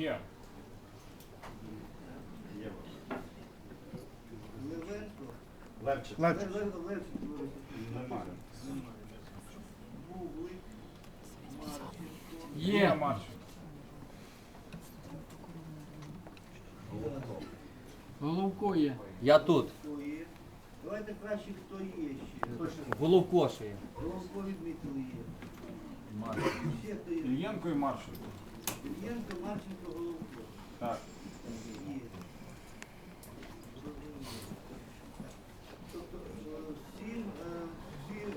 Є. Левенко. Левчик. Левчик. Лев- Лев- Левчик, Левчик. Немає. Є. Марченко. Головко є. Я тут. Хто є? Давайте краще, хто є ще. Головко ще є. Головко відмітили є. Ще хто є? Ільєнко і Марченко. Ільєнко, Марченко, Головко. Так. Є. Тобто е, всі, е, всі е,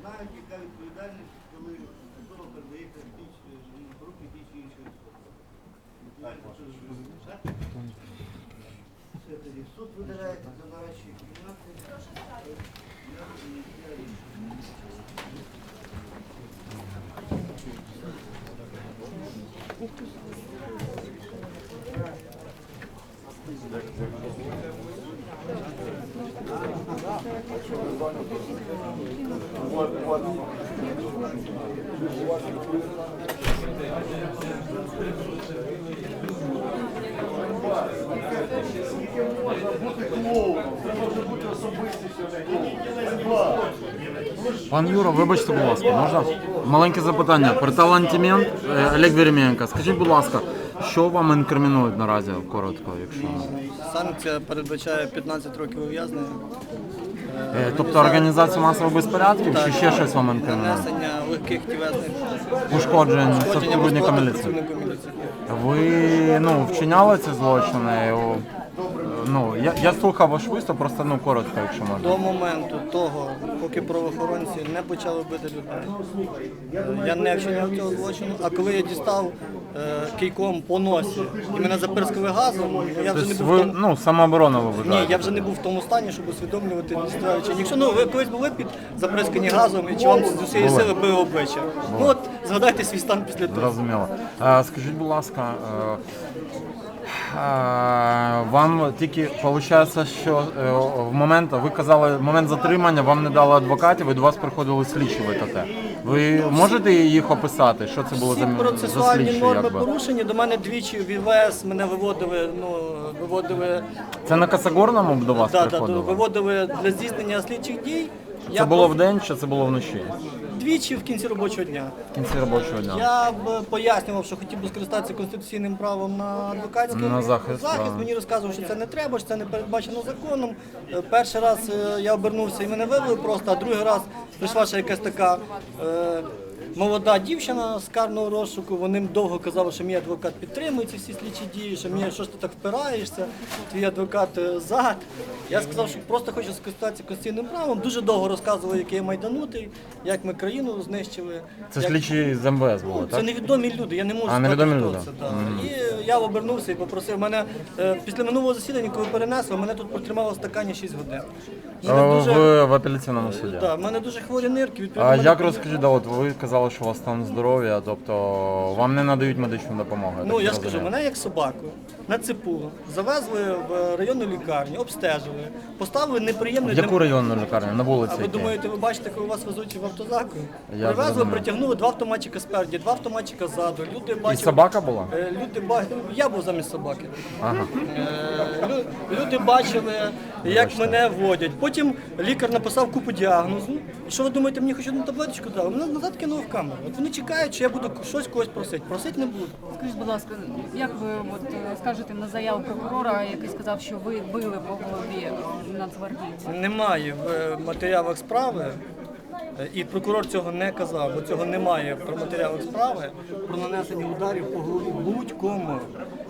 знають, яка відповідальність, коли особа передається в руки ті чи інші особи. Все тоді. Суд видаляється за нарадчі кімнати. Я прийняття рішення. Пан Юра, вибачте, будь ласка, можна маленьке запитання. Приталантімент е, Олег Веремієнко. Скажіть, будь ласка, що вам інкримінують наразі коротко, якщо Санкція передбачає 15 років ув'язнення. Е, тобто організація масових безпорядків чи ще щось вам інкримінує? Нанесення легких тілесних Ушкоджень пошкодження сотрудника міліції. міліції. Ви ну вчиняли ці злочини? Ну я, я слухав ваш виступ, просто ну коротко, якщо можна. До моменту того, поки правоохоронці не почали бити людей, е, я не вчиняв цього злочину. А коли я дістав е, кийком по носі і мене запирскали газом, я вже не Тобто був в ви тому. ну самооборона ви Ні, вважаєте? я вже не був в тому стані, щоб усвідомлювати дістаючи. Якщо ну ви колись були під заприскані газом і чи вам з усієї Були. сили били обличчя? Ну от згадайте свій стан після того. Зрозуміло. Е, Скажіть, будь ласка, е, вам тільки виходить, що е, в момент, ви казали, в момент затримання вам не дали адвокатів і до вас приходили слідчі в ЕТТ. Ви можете їх описати? Що це було Всі за, за процесуальні слідчі? норми Якби? порушені. До мене двічі в ІВС мене виводили, ну виводили, Це на Касагорному до вас да, да, приходило? виводили для здійснення слідчих дій. Це було в день чи це було вночі? Двічі в кінці робочого дня. В кінці робочого дня. Я б пояснював, що хотів би скористатися конституційним правом на адвокатський На захист, захист. Мені розказував, що це не треба, що це не передбачено законом. Е, Перший раз е, я обернувся і мене вивели просто, а другий раз прийшла ще якась така. е, Молода дівчина з карного розшуку, вони довго казали, що мій адвокат підтримує ці всі слідчі дії, що мені що ж ти так впираєшся, твій адвокат е, зад. Я сказав, що просто хочу скористатися конституційним правом. Дуже довго розказували, який я майданутий, як ми країну знищили. Це як- слідчі з МВС були, Ну, так? Це невідомі люди, я не можу А, сказати, хто це. Да. І я обернувся і попросив мене е, після минулого засідання, коли перенесли, мене тут протримало в стакані 6 годин. Мене Е, дуже, В, в апеляційному суді. да, в мене дуже хворі нирки. відповідно, А мене- як розкажіть, да, от ви казали, що у вас стан здоров'я, тобто вам не надають медичну допомогу? Ну я скажу, розумію? мене як собаку на цепу завезли в районну лікарню, обстежили, поставили неприємний В для яку районну лікарню? На вулиці? А ви якій? думаєте, ви бачите, коли вас везуть в автозаку? Я Привезли, зрозумів. притягнули два автоматчика спереді, два автоматчика ззаду. Люди І бачили. собака була? Е, Люди ба- я був замість собаки. Ага. Е, лю- Люди бачили, як мене водять. Потім лікар написав купу діагнозу. І що ви думаєте, мені хоч одну таблеточку дали? Мене назад кинули в камеру. От вони чекають, що я буду щось когось просити. Просити не буду. Скажіть, будь ласка, як ви от, е, скажете на заяву прокурора, який сказав, що ви били по голові нацгвардійця? Немає в е, матеріалах справи. І прокурор цього не казав, бо цього немає про матеріалах справи про нанесення ударів по голові будь-кому.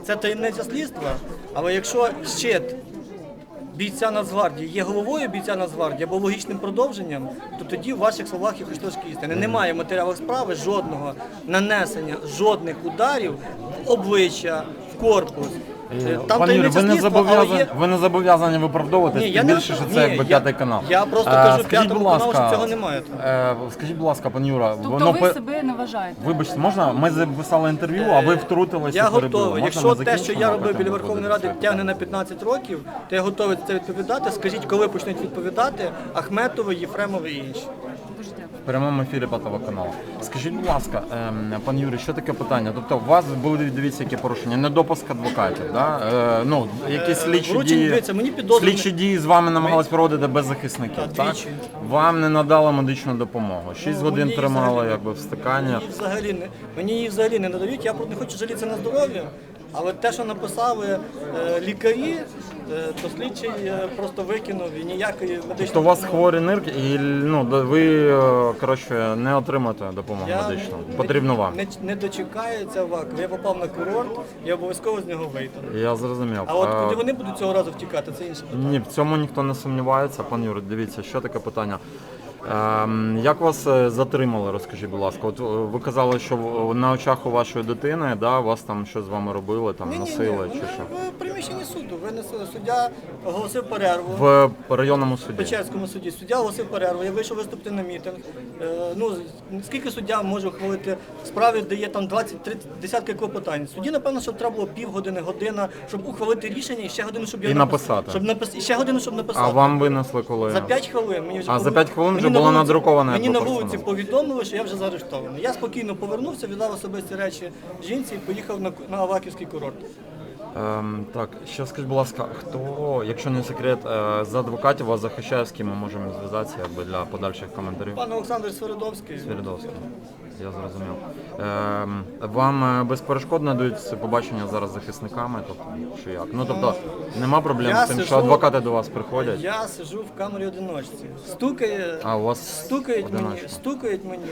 Це таємниця слідства. Але якщо щит бійця Нацгвардії є головою бійця Нацгвардії або логічним продовженням, то тоді в ваших словах є хоч трошки істини. Немає в матеріалах справи жодного нанесення жодних ударів в обличчя, в корпус. Е, Пане Юрій, ви не але зобов'язані, є- ви не зобов'язані виправдовуватись, Ні, я тим не більше, що виправ- це ні, якби я- п'ятий канал. я просто Е, кажу скажіть, П'ятому будь каналу, що цього немає. е, Скажіть, будь ласка, пане Юра, Тобто воно ви пе- себе не вважаєте? Вибачте, можна? Ми записали інтерв'ю, а ви втрутилися. Я готовий. Якщо те, що я робив біля Верховної Ради, тягне на 15 років, то я готовий це відповідати. Скажіть, коли почнуть відповідати Ахметови, Єфремови і інші. Прямому ефірі по телеканалу. Скажіть, будь ласка, ем, пан Юрій, що таке питання? Тобто, у вас були дивіться, які порушення, недопуск адвокатів, да? Е, ну, якісь слідчі вручення, дії, дивіться, мені підозрювані- слідчі дії з вами намагались проводити без захисників, Так, так? двічі. Вам не надали медичну допомогу. Шість Ну, годин мені тримали взагалі- якби в стиканні. Мені взагалі не мені її взагалі не надають. Я просто не хочу жалітися на здоров'я. Але те, що написали е, лікарі, е, то слідчий е, просто викинув і ніякої медичної То у вас хворі нирки, і ну ви е, коротше не отримаєте допомогу Я медичну. Потрібно вам. Не, не дочекається ВАК. Я попав на курорт, я обов'язково з нього вийду. Я зрозумів. А от Е, куди вони будуть цього разу втікати, це інше питання. Ні, в цьому ніхто не сумнівається. Пан Юрій, дивіться, що таке питання. Ем, як вас е, затримали, розкажіть, будь ласка. От е, ви казали, що на очах у вашої дитини, да, вас там що з вами робили, там носили чи що? В приміщенні суду. Винесли суддя, оголосив перерву. В районному суді. Печерському суді суддя оголосив перерву, я вийшов виступити на мітинг. Е, ну, скільки суддя може ухвалити справи, де є там 20-30 десятки клопотань. Судді, напевно, щоб треба було півгодини, година, щоб ухвалити рішення і ще годину, щоб його І написати. Щоб напис... І ще годину, щоб написати. А вам винесли коли? За 5 хвилин мені вже А, пові- за п'ять хвилин мені вже на було надруковане Мені на вулиці повідомили, що я вже заарештований. Я спокійно повернувся, віддав особисті речі жінці і поїхав на, на Аваківський курорт. Ем, так, ще скажіть, будь ласка, хто, якщо не секрет, е, з адвокатів вас захищає, з ким ми можемо зв'язатися якби, для подальших коментарів? Пан Олександр Свиридовський. Свірідовський. Я зрозумів. Ем, вам е, безперешкодно дають побачення зараз з захисниками, тобто чи як? Ну тобто нема проблем Я з тим, що сижу- адвокати до вас приходять. Я сижу в камері одиночці. Стукає, А у вас стукають мені, одиночка. стукають мені.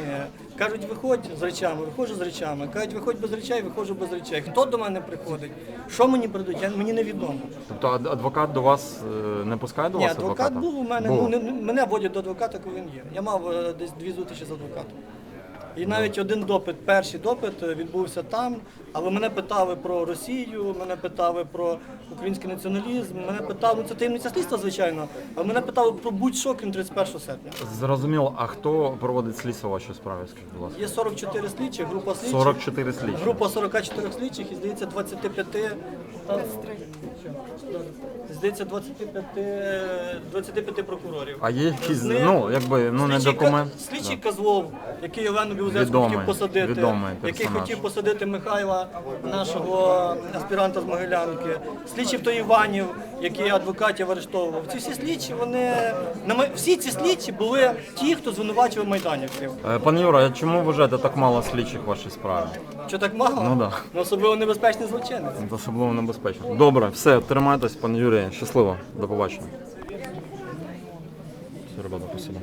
Кажуть, виходь з речами, виходжу з речами. Кажуть, виходь без речей, виходжу без речей. Хто до мене приходить? Що мені придуть? Я, мені невідомо. Тобто ад- адвокат до вас е, не пускає до Ні, вас адвокат адвоката? був у мене. Ну, не- мене водять до адвоката, коли він є. Я мав е, десь дві зустрічі з адвокатом. І навіть один допит, перший допит е, відбувся там, але мене питали про Росію, мене питали про український націоналізм, мене питали, ну це таємниця слідства, звичайно, але мене питали про будь-що, крім 31 серпня. Зрозуміло, а хто проводить слідство в вашій справі, скажіть, будь ласка? Є 44 слідчі, група слідчих. 44 слідчі. Група 44 слідчих і здається 25, там, здається 25, 25 прокурорів. А є якісь, З них ну, якби, ну не слідчий документ. Слідчий Козлов, який Олену Білозерську Відомий, хотів посадити, відомий який персонаж. хотів посадити Михайла, нашого аспіранта з Могилянки. Слідчий той Іванів, який адвокатів арештовував. Ці всі слідчі, вони на всі ці слідчі були ті, хто звинувачував майданівців. Е, Пане Юра, а чому вважаєте так мало слідчих в вашій справі? Що так мало? Ну да. Ну, особливо небезпечний злочинець. Це особливо небезпечно. Добре, все, тримайтесь, пане Юрій. Щасливо. До побачення. Все, ребята, спасибо.